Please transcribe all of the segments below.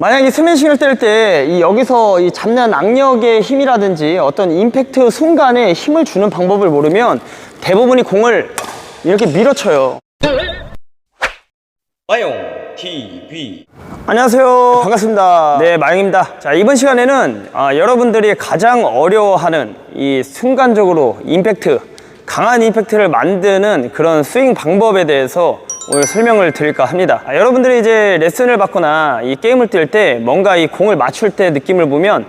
만약에 스매싱을 때릴 때이 여기서 이 잡는 악력의 힘이라든지 어떤 임팩트 순간에 힘을 주는 방법을 모르면 대부분이 공을 이렇게 밀어쳐요. 마용 TV 안녕하세요. 반갑습니다. 네, 마영입니다. 자, 이번 시간에는 아, 여러분들이 가장 어려워하는 이 순간적으로 임팩트, 강한 임팩트를 만드는 그런 스윙 방법에 대해서 오늘 설명을 드릴까 합니다. 아, 여러분들이 이제 레슨을 받거나 이 게임을 뛸 때 뭔가 이 공을 맞출 때 느낌을 보면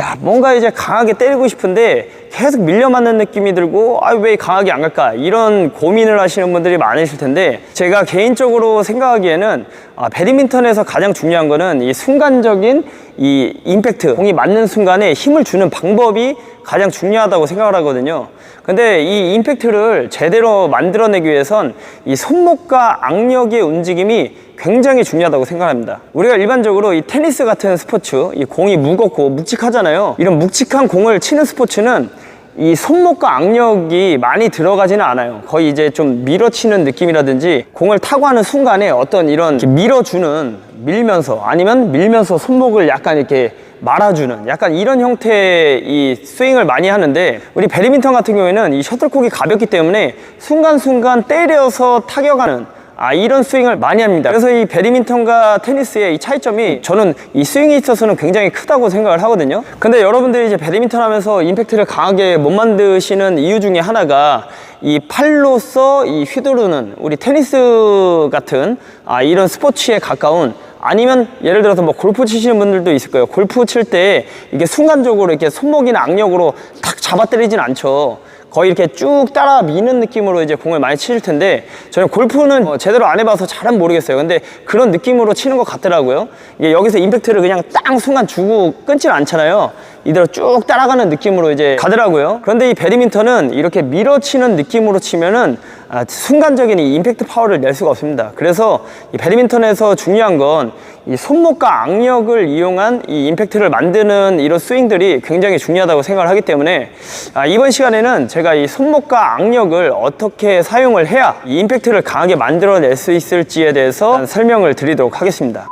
야, 뭔가 이제 강하게 때리고 싶은데 계속 밀려 맞는 느낌이 들고 아, 왜 강하게 안 갈까? 이런 고민을 하시는 분들이 많으실 텐데 제가 개인적으로 생각하기에는 아, 배드민턴에서 가장 중요한 거는 이 순간적인 이 임팩트, 공이 맞는 순간에 힘을 주는 방법이 가장 중요하다고 생각을 하거든요. 근데 이 임팩트를 제대로 만들어내기 위해선 이 손목과 악력의 움직임이 굉장히 중요하다고 생각합니다. 우리가 일반적으로 이 테니스 같은 스포츠, 이 공이 무겁고 묵직하잖아요. 이런 묵직한 공을 치는 스포츠는 이 손목과 악력이 많이 들어가지는 않아요. 거의 이제 좀 밀어치는 느낌이라든지 공을 타고 하는 순간에 어떤 이런 밀어주는 밀면서 아니면 밀면서 손목을 약간 이렇게 말아주는 약간 이런 형태의 이 스윙을 많이 하는데 우리 배드민턴 같은 경우에는 이 셔틀콕이 가볍기 때문에 순간순간 때려서 타격하는 아 이런 스윙을 많이 합니다 그래서 이 배드민턴과 테니스의 이 차이점이 저는 이 스윙에 있어서는 굉장히 크다고 생각을 하거든요 근데 여러분들이 이제 배드민턴 하면서 임팩트를 강하게 못 만드시는 이유 중에 하나가 이 팔로서 이 휘두르는 우리 테니스 같은 아 이런 스포츠에 가까운 아니면 예를 들어서 뭐 골프 치시는 분들도 있을 거예요. 골프 칠 때 이게 순간적으로 이렇게 손목이나 악력으로 탁 잡아 때리진 않죠. 거의 이렇게 쭉 따라 미는 느낌으로 이제 공을 많이 치실 텐데 저는 골프는 어, 제대로 안 해봐서 잘은 모르겠어요. 근데 그런 느낌으로 치는 것 같더라고요. 이게 여기서 임팩트를 그냥 땅 순간 주고 끊질 않잖아요. 이대로 쭉 따라가는 느낌으로 이제 가더라고요. 그런데 이 배드민턴은 이렇게 밀어치는 느낌으로 치면은 아, 순간적인 이 임팩트 파워를 낼 수가 없습니다. 그래서 이 배드민턴에서 중요한 건 이 손목과 악력을 이용한 이 임팩트를 만드는 이런 스윙들이 굉장히 중요하다고 생각을 하기 때문에 아, 이번 시간에는 제가 이 손목과 악력을 어떻게 사용을 해야 이 임팩트를 강하게 만들어낼 수 있을지에 대해서 설명을 드리도록 하겠습니다.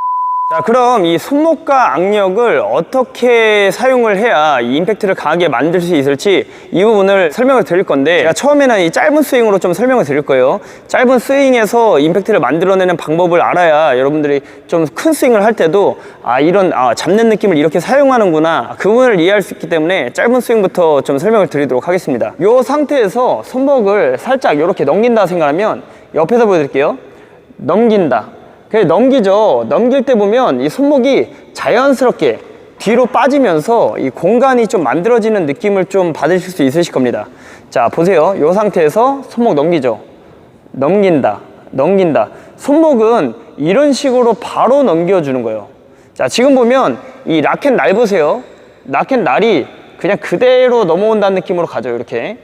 자 그럼 이 손목과 악력을 어떻게 사용을 해야 이 임팩트를 강하게 만들 수 있을지 이 부분을 설명을 드릴 건데 제가 처음에는 이 짧은 스윙으로 좀 설명을 드릴 거예요. 짧은 스윙에서 임팩트를 만들어내는 방법을 알아야 여러분들이 좀 큰 스윙을 할 때도 아 이런 아, 잡는 느낌을 이렇게 사용하는구나. 그 부분을 이해할 수 있기 때문에 짧은 스윙부터 좀 설명을 드리도록 하겠습니다. 이 상태에서 손목을 살짝 이렇게 넘긴다 생각하면 옆에서 보여드릴게요. 넘긴다 그냥 넘기죠. 넘길 때 보면 이 손목이 자연스럽게 뒤로 빠지면서 이 공간이 좀 만들어지는 느낌을 좀 받으실 수 있으실 겁니다. 자, 보세요. 이 상태에서 손목 넘기죠. 넘긴다. 넘긴다. 손목은 이런 식으로 바로 넘겨주는 거예요. 자, 지금 보면 이 라켓 날 보세요. 라켓 날이 그냥 그대로 넘어온다는 느낌으로 가죠. 이렇게.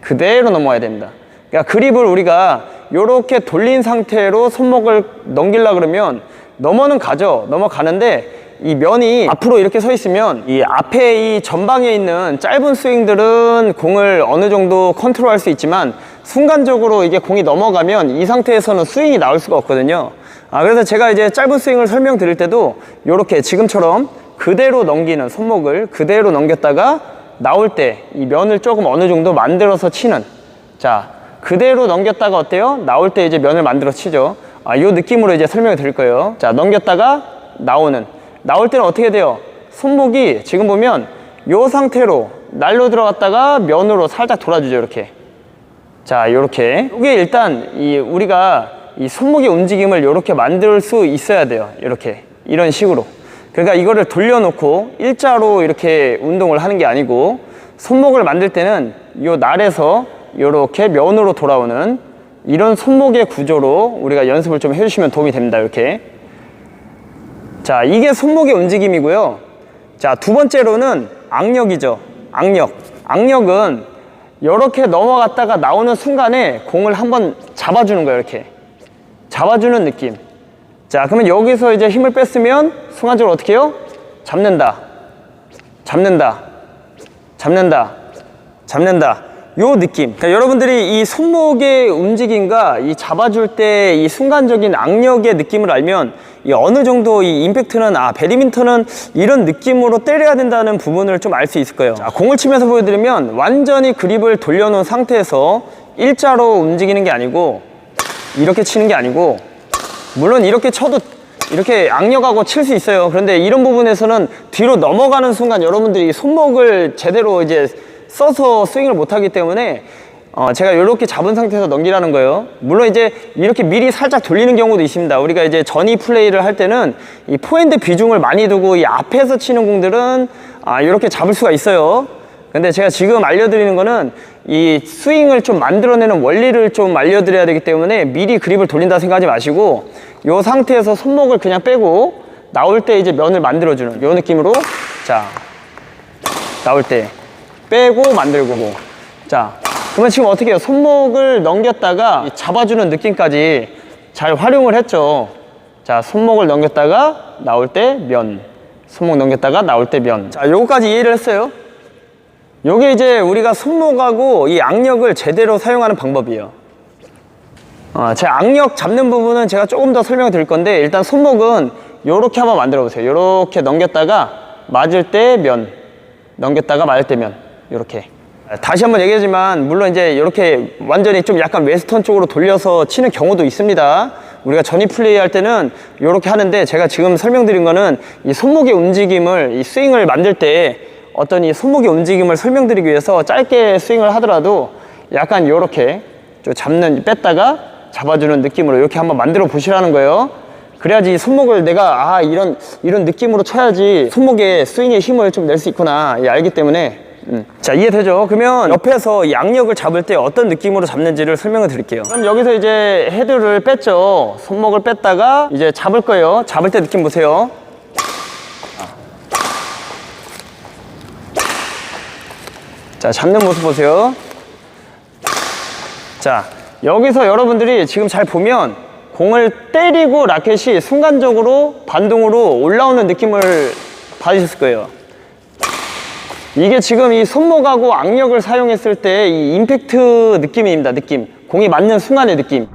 그대로 넘어와야 됩니다. 그러니까 그립을 우리가 이렇게 돌린 상태로 손목을 넘기려 그러면 넘어는 가죠. 넘어가는데 이 면이 앞으로 이렇게 서 있으면 이 앞에 이 전방에 있는 짧은 스윙들은 공을 어느 정도 컨트롤할 수 있지만 순간적으로 이게 공이 넘어가면 이 상태에서는 스윙이 나올 수가 없거든요. 아, 그래서 제가 이제 짧은 스윙을 설명드릴 때도 이렇게 지금처럼 그대로 넘기는 손목을 그대로 넘겼다가 나올 때 이 면을 조금 어느 정도 만들어서 치는 자 그대로 넘겼다가 어때요? 나올 때 이제 면을 만들어 치죠. 아, 요 느낌으로 이제 설명을 드릴 거예요. 자, 넘겼다가 나오는. 나올 때는 어떻게 돼요? 손목이 지금 보면 요 상태로 날로 들어갔다가 면으로 살짝 돌아주죠, 이렇게. 자, 요렇게. 이게 일단 이 우리가 이 손목의 움직임을 이렇게 만들 수 있어야 돼요. 이렇게. 이런 식으로. 그러니까 이거를 돌려놓고 일자로 이렇게 운동을 하는 게 아니고 손목을 만들 때는 요 날에서 이렇게 면으로 돌아오는 이런 손목의 구조로 우리가 연습을 좀 해주시면 도움이 됩니다. 이렇게. 자, 이게 손목의 움직임이고요. 자, 두 번째로는 악력이죠. 악력. 악력은 이렇게 넘어갔다가 나오는 순간에 공을 한번 잡아주는 거예요. 이렇게. 잡아주는 느낌. 자, 그러면 여기서 이제 힘을 뺐으면 순간적으로 어떻게 해요? 잡는다. 잡는다. 잡는다. 잡는다. 요 느낌. 그러니까 여러분들이 이 손목의 움직임과 이 잡아줄 때 이 순간적인 악력의 느낌을 알면 이 어느 정도 이 임팩트는 아 배드민턴은 이런 느낌으로 때려야 된다는 부분을 좀 알 수 있을 거예요. 자, 공을 치면서 보여드리면 완전히 그립을 돌려놓은 상태에서 일자로 움직이는 게 아니고 이렇게 치는 게 아니고 물론 이렇게 쳐도 이렇게 악력하고 칠 수 있어요. 그런데 이런 부분에서는 뒤로 넘어가는 순간 여러분들이 손목을 제대로 이제 써서 스윙을 못 하기 때문에 어, 제가 이렇게 잡은 상태에서 넘기라는 거예요. 물론 이제 이렇게 미리 살짝 돌리는 경우도 있습니다. 우리가 이제 전위 플레이를 할 때는 이 포핸드 비중을 많이 두고 이 앞에서 치는 공들은 아, 이렇게 잡을 수가 있어요. 근데 제가 지금 알려드리는 거는 이 스윙을 좀 만들어내는 원리를 좀 알려드려야 되기 때문에 미리 그립을 돌린다 생각하지 마시고 이 상태에서 손목을 그냥 빼고 나올 때 이제 면을 만들어주는 이 느낌으로 자 나올 때 빼고 만들고 자 그러면 지금 어떻게 해요? 손목을 넘겼다가 이 잡아주는 느낌까지 잘 활용을 했죠. 자 손목을 넘겼다가 나올 때 면. 손목 넘겼다가 나올 때 면자 요거까지 이해를 했어요? 요게 이제 우리가 손목하고 이 악력을 제대로 사용하는 방법이에요. 어, 제 악력 잡는 부분은 제가 조금 더 설명을 드릴 건데 일단 손목은 요렇게 한번 만들어 보세요. 요렇게 넘겼다가 맞을 때 면, 넘겼다가 맞을 때 면, 요렇게. 다시 한번 얘기하지만 물론 이제 이렇게 완전히 좀 약간 웨스턴 쪽으로 돌려서 치는 경우도 있습니다. 우리가 전위 플레이 할 때는 이렇게 하는데 제가 지금 설명드린 거는 이 손목의 움직임을 이 스윙을 만들 때 어떤 이 손목의 움직임을 설명드리기 위해서 짧게 스윙을 하더라도 약간 이렇게 좀 잡는 뺐다가 잡아주는 느낌으로 이렇게 한번 만들어 보시라는 거예요. 그래야지 이 손목을 내가 아 이런 이런 느낌으로 쳐야지 손목에 스윙의 힘을 좀 낼 수 있구나 예, 알기 때문에 음. 자 이해되죠? 그러면 옆에서 양력을 잡을 때 어떤 느낌으로 잡는지를 설명을 드릴게요. 그럼 여기서 이제 헤드를 뺐죠. 손목을 뺐다가 이제 잡을 거예요. 잡을 때 느낌 보세요. 자, 잡는 모습 보세요. 자, 여기서 여러분들이 지금 잘 보면 공을 때리고 라켓이 순간적으로 반동으로 올라오는 느낌을 받으셨을 거예요. 이게 지금 이 손목하고 악력을 사용했을 때 이 임팩트 느낌입니다, 느낌. 공이 맞는 순간의 느낌.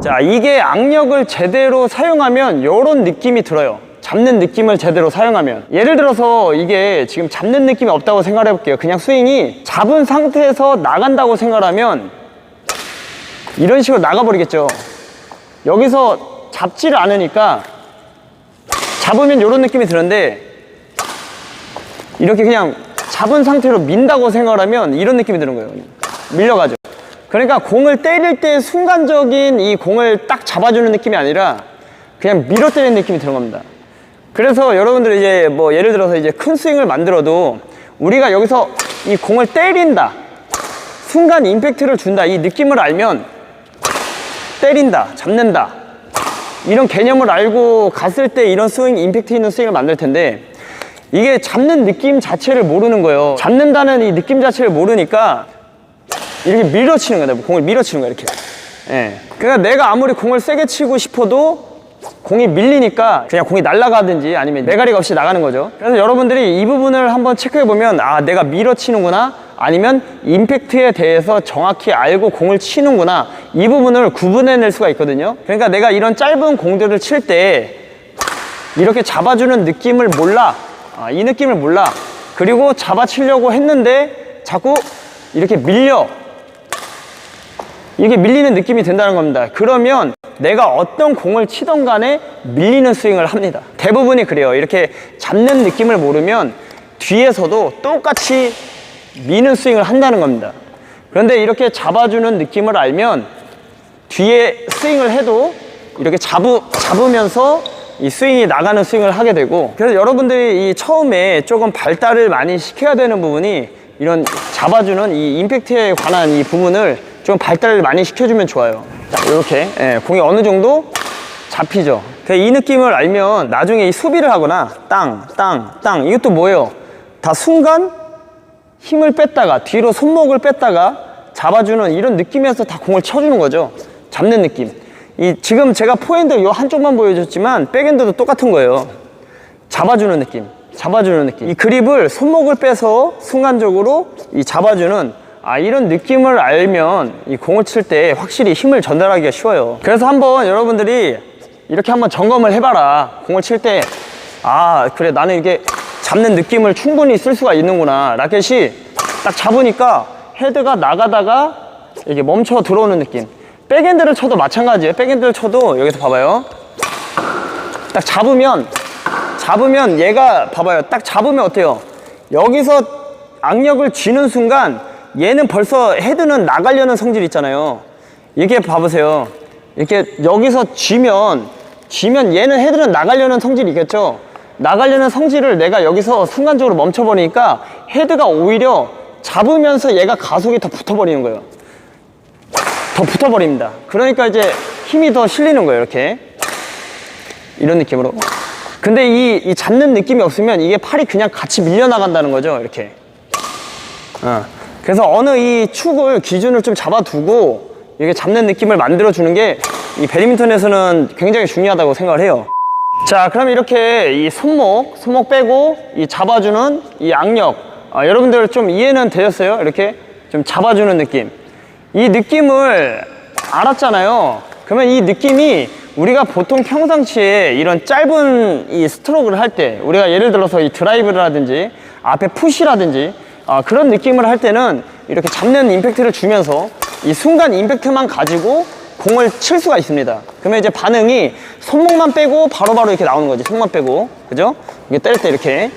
자, 이게 악력을 제대로 사용하면 이런 느낌이 들어요. 잡는 느낌을 제대로 사용하면. 예를 들어서 이게 지금 잡는 느낌이 없다고 생각해 볼게요. 그냥 스윙이 잡은 상태에서 나간다고 생각하면 이런 식으로 나가버리겠죠. 여기서 잡지를 않으니까 잡으면 이런 느낌이 드는데 이렇게 그냥 잡은 상태로 민다고 생각하면 이런 느낌이 드는 거예요. 밀려가죠. 그러니까 공을 때릴 때 순간적인 이 공을 딱 잡아주는 느낌이 아니라 그냥 밀어 때리는 느낌이 겁니다. 그래서 여러분들 이제 뭐 예를 들어서 이제 큰 스윙을 만들어도 우리가 여기서 이 공을 때린다. 순간 임팩트를 준다. 이 느낌을 알면 때린다. 잡는다. 이런 개념을 알고 갔을 때 이런 스윙, 임팩트 있는 스윙을 만들 텐데 이게 잡는 느낌 자체를 모르는 거예요. 잡는다는 이 느낌 자체를 모르니까 이렇게 밀어치는 거야. 공을 밀어치는 거야, 이렇게. 예. 그러니까 내가 아무리 공을 세게 치고 싶어도 공이 밀리니까 그냥 공이 날아가든지 아니면 매가리가 없이 나가는 거죠. 그래서 여러분들이 이 부분을 한번 체크해 보면 아, 내가 밀어치는구나. 아니면 임팩트에 대해서 정확히 알고 공을 치는구나. 이 부분을 구분해낼 수가 있거든요. 그러니까 내가 이런 짧은 공들을 칠 때 이렇게 잡아주는 느낌을 몰라. 아, 이 느낌을 몰라. 그리고 잡아치려고 했는데 자꾸 이렇게 밀려. 이게 밀리는 느낌이 든다는 겁니다. 그러면 내가 어떤 공을 치던 간에 밀리는 스윙을 합니다. 대부분이 그래요. 이렇게 잡는 느낌을 모르면 뒤에서도 똑같이 미는 스윙을 한다는 겁니다. 그런데 이렇게 잡아주는 느낌을 알면 뒤에 스윙을 해도 이렇게 잡으, 잡으면서 이 스윙이 나가는 스윙을 하게 되고 그래서 여러분들이 이 처음에 조금 발달을 많이 시켜야 되는 부분이 이런 잡아주는 이 임팩트에 관한 이 부분을 좀 발달을 많이 시켜주면 좋아요. 자, 이렇게 예, 공이 어느 정도 잡히죠. 그이 느낌을 알면 나중에 이 수비를 하거나 땅, 땅, 땅 이것도 뭐예요? 다 순간 힘을 뺐다가 뒤로 손목을 뺐다가 잡아주는 이런 느낌에서 다 공을 쳐주는 거죠. 잡는 느낌. 이 지금 제가 포핸드 요 한쪽만 보여줬지만 백핸드도 똑같은 거예요. 잡아주는 느낌, 잡아주는 느낌. 이 그립을 손목을 빼서 순간적으로 이 잡아주는 아 이런 느낌을 알면 이 공을 칠 때 확실히 힘을 전달하기가 쉬워요. 그래서 한번 여러분들이 이렇게 한번 점검을 해봐라. 공을 칠 때 아 그래 나는 이게 잡는 느낌을 충분히 쓸 수가 있는구나. 라켓이 딱 잡으니까 헤드가 나가다가 이게 멈춰 들어오는 느낌. 백핸드를 쳐도 마찬가지예요. 백핸드를 쳐도 여기서 봐봐요. 딱 잡으면 잡으면 얘가 봐봐요. 딱 잡으면 어때요? 여기서 악력을 쥐는 순간 얘는 벌써 헤드는 나가려는 성질 있잖아요. 이렇게 봐보세요. 이렇게 여기서 쥐면 쥐면 얘는 헤드는 나가려는 성질이 있겠죠. 나가려는 성질을 내가 여기서 순간적으로 멈춰버리니까 헤드가 오히려 잡으면서 얘가 가속이 더 붙어버리는 거예요. 더 붙어버립니다. 그러니까 이제 힘이 더 실리는 거예요. 이렇게 이런 느낌으로. 근데 이, 이 잡는 느낌이 없으면 이게 팔이 그냥 같이 밀려나간다는 거죠. 이렇게. 어. 그래서 어느 이 축을 기준을 좀 잡아두고 이게 잡는 느낌을 만들어주는 게 이 배드민턴에서는 굉장히 중요하다고 생각을 해요. 자, 그럼 이렇게 이 손목, 손목 빼고 이 잡아주는 이 악력. 아, 여러분들 좀 이해는 되셨어요? 이렇게 좀 잡아주는 느낌. 이 느낌을 알았잖아요. 그러면 이 느낌이 우리가 보통 평상시에 이런 짧은 이 스트로크를 할 때, 우리가 예를 들어서 이 드라이브라든지 앞에 푸시라든지 아, 그런 느낌을 할 때는 이렇게 잡는 임팩트를 주면서 이 순간 임팩트만 가지고 공을 칠 수가 있습니다. 그러면 이제 반응이 손목만 빼고 바로 바로 이렇게 나오는 거지. 손만 빼고. 그죠? 이게 때릴 때 이렇게.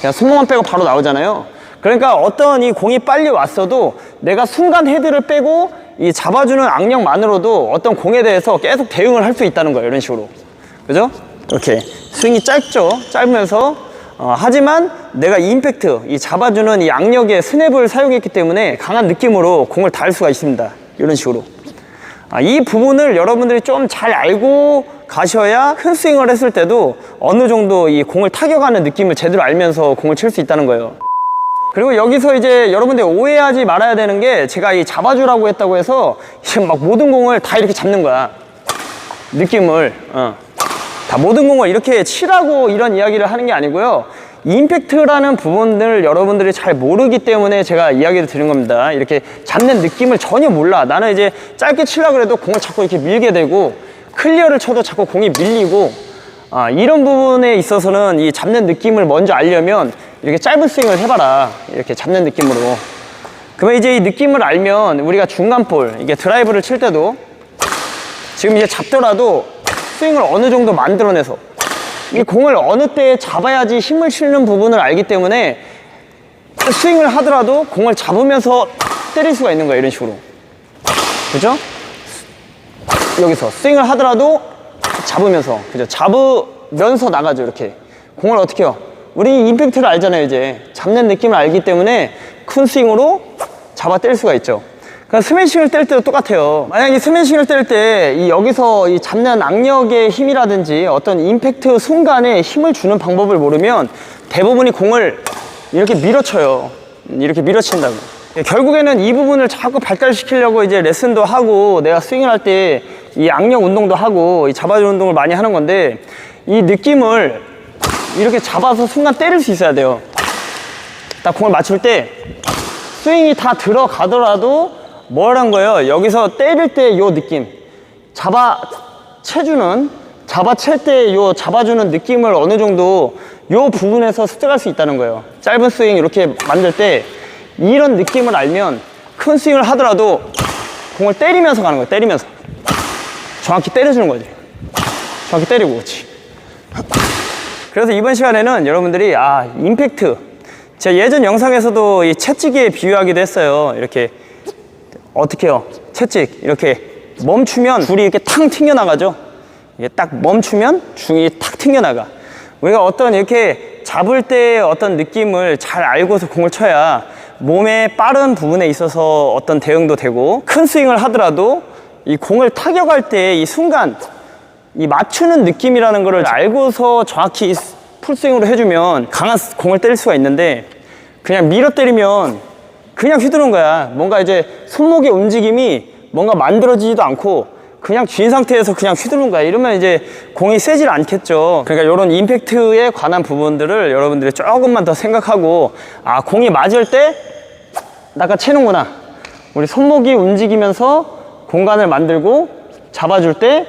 그냥 손목만 빼고 바로 나오잖아요. 그러니까 어떤 이 공이 빨리 왔어도 내가 순간 헤드를 빼고 이 잡아주는 악력만으로도 어떤 공에 대해서 계속 대응을 할 수 있다는 거예요. 이런 식으로. 그죠? 이렇게. 스윙이 짧죠? 짧으면서. 어, 하지만 내가 이 임팩트, 이 잡아주는 이 악력의 스냅을 사용했기 때문에 강한 느낌으로 공을 닿을 수가 있습니다. 이런 식으로. 아, 이 부분을 여러분들이 좀 잘 알고 가셔야 큰 스윙을 했을 때도 어느 정도 이 공을 타격하는 느낌을 제대로 알면서 공을 칠 수 있다는 거예요. 그리고 여기서 이제 여러분들 오해하지 말아야 되는 게 제가 이 잡아주라고 했다고 해서 막 모든 공을 다 이렇게 잡는 거야. 느낌을. 어. 다 모든 공을 이렇게 치라고 이런 이야기를 하는 게 아니고요. 임팩트라는 부분을 여러분들이 잘 모르기 때문에 제가 이야기를 드린 겁니다. 이렇게 잡는 느낌을 전혀 몰라. 나는 이제 짧게 치려고 그래도 공을 자꾸 이렇게 밀게 되고 클리어를 쳐도 자꾸 공이 밀리고 아, 이런 부분에 있어서는 이 잡는 느낌을 먼저 알려면 이렇게 짧은 스윙을 해봐라. 이렇게 잡는 느낌으로. 그러면 이제 이 느낌을 알면 우리가 중간 볼, 이게 드라이브를 칠 때도 지금 이제 잡더라도 스윙을 어느 정도 만들어내서 이 공을 어느 때에 잡아야지 힘을 실는 부분을 알기 때문에 스윙을 하더라도 공을 잡으면서 때릴 수가 있는 거예요. 이런 식으로. 그죠? 여기서 스윙을 하더라도 잡으면서 그죠? 잡으면서 나가죠. 이렇게. 공을 어떻게 해요? 우리 임팩트를 알잖아요. 이제 잡는 느낌을 알기 때문에 큰 스윙으로 잡아 뗄 수가 있죠. 그러니까 스매싱을 뗄 때도 똑같아요. 만약에 스매싱을 뗄 때 이 여기서 이 잡는 악력의 힘이라든지 어떤 임팩트 순간에 힘을 주는 방법을 모르면 대부분이 공을 이렇게 밀어쳐요. 이렇게 밀어친다고. 결국에는 이 부분을 자꾸 발달시키려고 이제 레슨도 하고 내가 스윙을 할 때 이 악력 운동도 하고 이 잡아주는 운동을 많이 하는 건데 이 느낌을 이렇게 잡아서 순간 때릴 수 있어야 돼요. 딱 공을 맞출 때 스윙이 다 들어가더라도 뭐란 거예요? 여기서 때릴 때 요 느낌 잡아 채주는 잡아챌 때 요 잡아주는 느낌을 어느 정도 요 부분에서 습득할 수 있다는 거예요. 짧은 스윙 이렇게 만들 때 이런 느낌을 알면 큰 스윙을 하더라도 공을 때리면서 가는 거예요. 때리면서 정확히 때려주는 거지. 정확히 때리고 그렇지. 그래서 이번 시간에는 여러분들이 아 임팩트 제가 예전 영상에서도 이 채찍에 비유하기도 했어요. 이렇게 어떻게 해요? 채찍 이렇게 멈추면 줄이 이렇게 탕 튕겨나가죠. 이게 딱 멈추면 중이 탁 튕겨나가. 우리가 어떤 이렇게 잡을 때 어떤 느낌을 잘 알고서 공을 쳐야 몸의 빠른 부분에 있어서 어떤 대응도 되고 큰 스윙을 하더라도 이 공을 타격할 때 이 순간 이 맞추는 느낌이라는 거를 알고서 정확히 풀스윙으로 해주면 강한 공을 때릴 수가 있는데 그냥 밀어 때리면 그냥 휘두른 거야. 뭔가 이제 손목의 움직임이 뭔가 만들어지지도 않고 그냥 쥔 상태에서 그냥 휘두른 거야. 이러면 이제 공이 세질 않겠죠. 그러니까 이런 임팩트에 관한 부분들을 여러분들이 조금만 더 생각하고 아 공이 맞을 때 낚아채는구나. 우리 손목이 움직이면서 공간을 만들고 잡아줄 때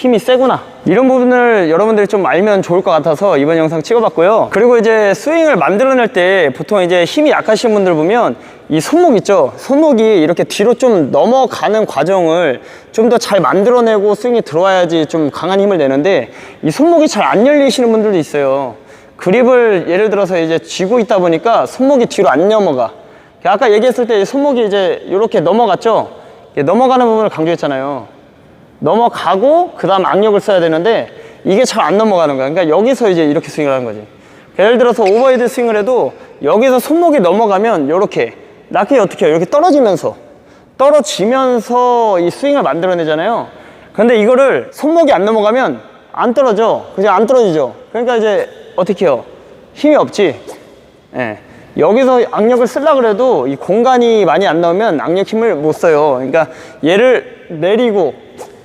힘이 세구나. 이런 부분을 여러분들이 좀 알면 좋을 것 같아서 이번 영상 찍어봤고요. 그리고 이제 스윙을 만들어낼 때 보통 이제 힘이 약하신 분들 보면 이 손목 있죠? 손목이 이렇게 뒤로 좀 넘어가는 과정을 좀 더 잘 만들어내고 스윙이 들어와야지 좀 강한 힘을 내는데 이 손목이 잘 안 열리시는 분들도 있어요. 그립을 예를 들어서 이제 쥐고 있다 보니까 손목이 뒤로 안 넘어가. 아까 얘기했을 때 손목이 이제 이렇게 넘어갔죠? 넘어가는 부분을 강조했잖아요. 넘어가고 그 다음 악력을 써야 되는데 이게 잘 안 넘어가는 거야. 그러니까 여기서 이제 이렇게 스윙을 하는 거지. 그러니까 예를 들어서 오버헤드 스윙을 해도 여기서 손목이 넘어가면 이렇게 라켓이 어떻게 해요? 이렇게 떨어지면서 떨어지면서 이 스윙을 만들어내잖아요. 근데 이거를 손목이 안 넘어가면 안 떨어져. 그냥 안 떨어지죠. 그러니까 이제 어떻게 해요? 힘이 없지. 예. 여기서 악력을 쓰려고 그래도 이 공간이 많이 안 나오면 악력 힘을 못 써요. 그러니까 얘를 내리고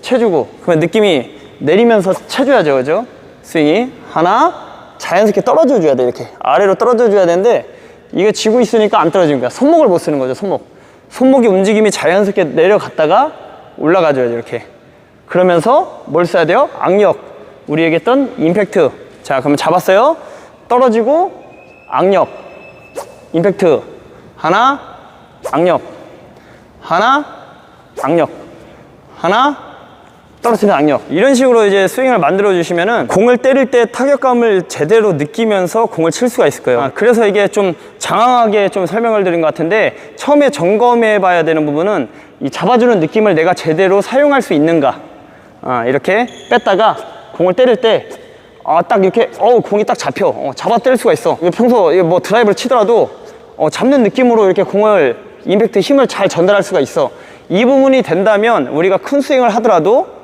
쳐주고 그러면 느낌이 내리면서 쳐줘야죠. 그죠? 스윙이 하나 자연스럽게 떨어져 줘야 돼. 이렇게 아래로 떨어져 줘야 되는데 이게 지고 있으니까 안 떨어지는 거야. 손목을 못 쓰는 거죠. 손목. 손목이 움직임이 자연스럽게 내려갔다가 올라가줘야죠. 이렇게. 그러면서 뭘 써야 돼요? 악력. 우리 얘기했던 임팩트. 자, 그러면 잡았어요. 떨어지고 악력. 임팩트. 하나, 악력. 하나, 악력. 하나, 떨어지는 악력. 이런 식으로 이제 스윙을 만들어 주시면은 공을 때릴 때 타격감을 제대로 느끼면서 공을 칠 수가 있을 거예요. 아, 그래서 이게 좀 장황하게 좀 설명을 드린 것 같은데 처음에 점검해 봐야 되는 부분은 이 잡아주는 느낌을 내가 제대로 사용할 수 있는가. 아, 이렇게 뺐다가 공을 때릴 때 아, 딱 이렇게, 어 공이 딱 잡혀. 어, 잡아 때릴 수가 있어. 평소 뭐 드라이브를 치더라도 어, 잡는 느낌으로 이렇게 공을 임팩트 힘을 잘 전달할 수가 있어. 이 부분이 된다면 우리가 큰 스윙을 하더라도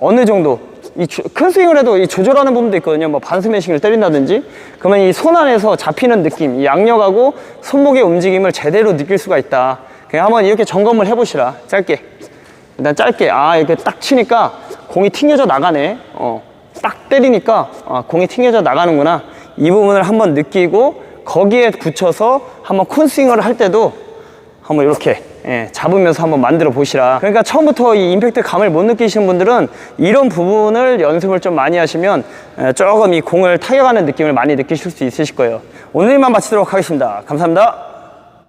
어느 정도 이큰 스윙을 해도 이 조절하는 부분도 있거든요. 뭐 반스매싱을 때린다든지 그러면 이 손 안에서 잡히는 느낌, 이 양력하고 손목의 움직임을 제대로 느낄 수가 있다. 그냥 한번 이렇게 점검을 해보시라. 짧게. 일단 짧게 아 이렇게 딱 치니까 공이 튕겨져 나가네. 어, 딱 때리니까 아, 공이 튕겨져 나가는구나. 이 부분을 한번 느끼고 거기에 붙여서 한번 큰 스윙을 할 때도 한번 이렇게 예, 잡으면서 한번 만들어 보시라. 그러니까 처음부터 이 임팩트 감을 못 느끼시는 분들은 이런 부분을 연습을 좀 많이 하시면 예, 조금 이 공을 타격하는 느낌을 많이 느끼실 수 있으실 거예요. 오늘만 마치도록 하겠습니다. 감사합니다.